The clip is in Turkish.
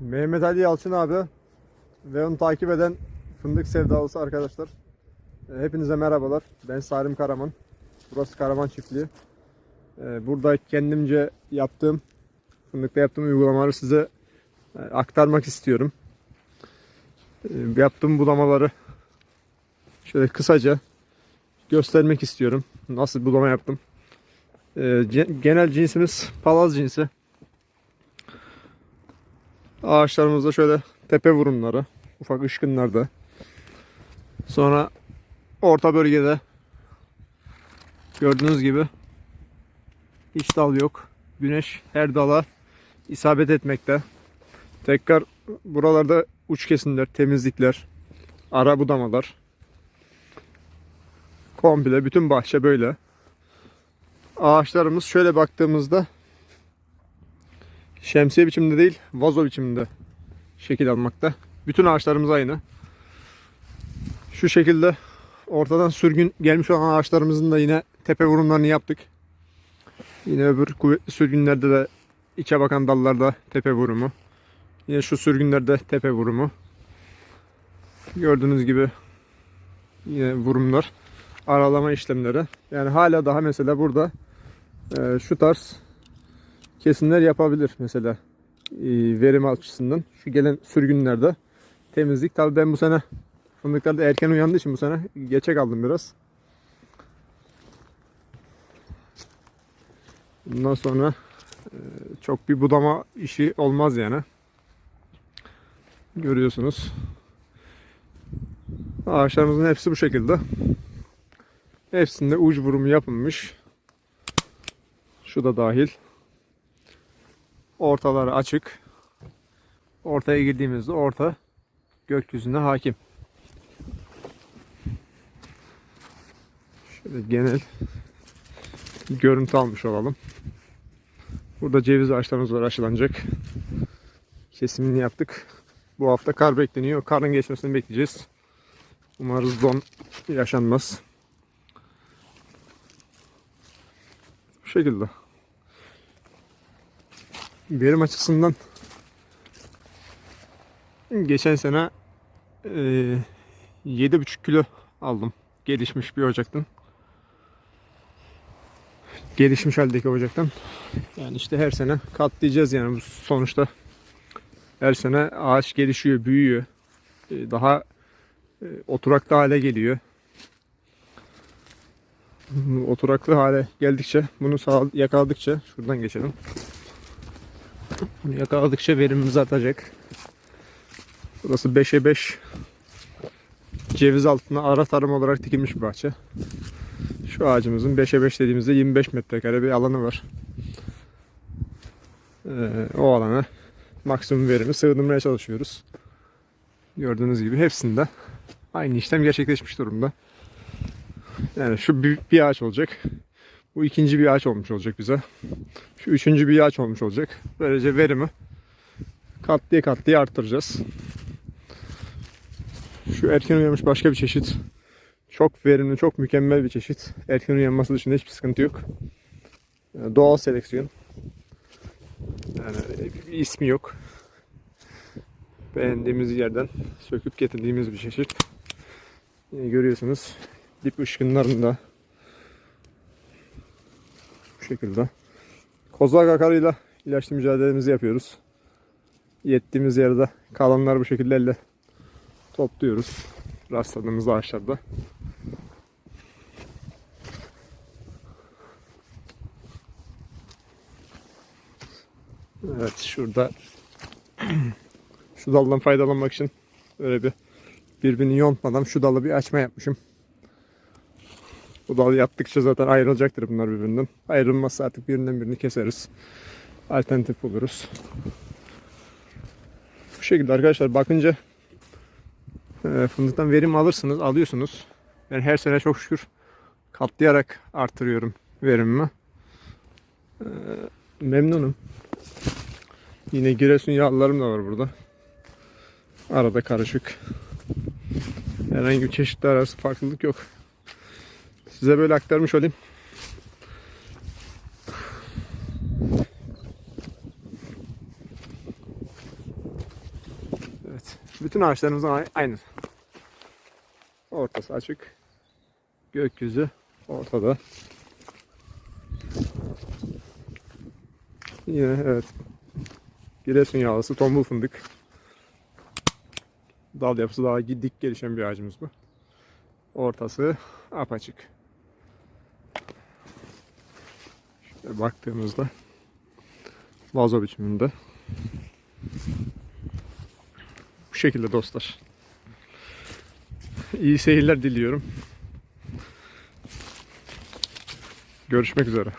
Mehmet Ali Yalçın abi ve onu takip eden fındık sevdalısı arkadaşlar. E, Hepinize merhabalar. Ben Salim Karaman. Burası Karaman Çiftliği. E, Burada kendimce yaptığım, fındıkta yaptığım uygulamaları size e, aktarmak istiyorum. Yaptığım bulamaları şöyle kısaca göstermek istiyorum. Nasıl bulama yaptım. Genel cinsimiz palaz cinsi. Ağaçlarımızda şöyle tepe vurumları, ufak ışkınlarda. Sonra orta bölgede gördüğünüz gibi hiç dal yok. Güneş her dala isabet etmekte. Tekrar buralarda uç kesimler, temizlikler, ara budamalar. Komple bütün bahçe böyle. Ağaçlarımız şöyle baktığımızda şemsiye biçiminde değil, vazo biçiminde şekil almakta. Bütün ağaçlarımız aynı. Şu şekilde ortadan sürgün gelmiş olan ağaçlarımızın da yine tepe vurumlarını yaptık. Yine öbür sürgünlerde de içe bakan dallarda tepe vurumu. Yine şu sürgünlerde tepe vurumu. Gördüğünüz gibi yine vurumlar. Aralama işlemleri. Yani hala daha mesela burada e, şu tarz kesimler yapabilir mesela e, verim açısından. Şu gelen sürgünlerde temizlik. Tabii ben bu sene fındıklarda erken uyandığı için bu sene geçe kaldım biraz. Bundan sonra e, çok bir budama işi olmaz yani. Görüyorsunuz. Ağaçlarımızın hepsi bu şekilde. Hepsinde uç vurumu yapılmış. Şu da dahil. Ortaları açık. Ortaya girdiğimizde orta gökyüzüne hakim. Şöyle genel görüntü almış olalım. Burada ceviz ağaçlarımız var aşılanacak. Kesimini yaptık. Bu hafta kar bekleniyor. Karın geçmesini bekleyeceğiz. Umarız don yaşanmaz. Bu şekilde. Verim açısından geçen sene e, 7,5 kilo aldım. Gelişmiş bir ocaktan. Gelişmiş haldeki ocaktan. Yani işte her sene katlayacağız yani bu sonuçta. Her sene ağaç gelişiyor, büyüyor. E, Daha e, oturaklı hale geliyor. Oturaklı hale geldikçe, bunu sağ, yakaladıkça, şuradan geçelim. Bunu yakaladıkça verimimiz artacak. Burası 5'e 5 ceviz altına ara tarım olarak dikilmiş bir bahçe. Şu ağacımızın 5'e 5 dediğimizde 25 metrekare bir alanı var. Ee, o alana maksimum verimi sığdırmaya çalışıyoruz. Gördüğünüz gibi hepsinde aynı işlem gerçekleşmiş durumda. Yani şu bir, bir ağaç olacak. Bu ikinci bir ağaç olmuş olacak bize. Şu üçüncü bir ağaç olmuş olacak. Böylece verimi katlıya katlıya arttıracağız. Şu erken uyanmış başka bir çeşit. Çok verimli, çok mükemmel bir çeşit. Erken uyanması dışında hiçbir sıkıntı yok. Yani doğal seleksiyon. Yani bir ismi yok. Beğendiğimiz yerden söküp getirdiğimiz bir çeşit. Yine görüyorsunuz dip ışkınlarında şekilde. Kozak akarıyla ilaçlı mücadelemizi yapıyoruz. Yettiğimiz yerde kalanları bu şekilde elle topluyoruz. Rastladığımız ağaçlarda. Evet şurada şu daldan faydalanmak için böyle bir birbirini yontmadan şu dalı bir açma yapmışım. Bu dal yaptıkça zaten ayrılacaktır bunlar birbirinden. Ayrılmazsa artık birinden birini keseriz. Alternatif buluruz. Bu şekilde arkadaşlar bakınca e, fındıktan verim alırsınız, alıyorsunuz. Ben her sene çok şükür katlayarak artırıyorum verimimi. E, memnunum. Yine Giresun yağlılarım da var burada. Arada karışık. Herhangi bir çeşitli arası farklılık yok. Size böyle aktarmış olayım. Bütün ağaçlarımızın aynı. Ortası açık. Gökyüzü ortada. Yine evet. Giresun yağlısı tombul fındık. Dal yapısı daha dik gelişen bir ağacımız bu. Ortası apaçık. Şöyle baktığımızda vazo biçiminde. Bu şekilde dostlar. İyi seyirler diliyorum. Görüşmek üzere.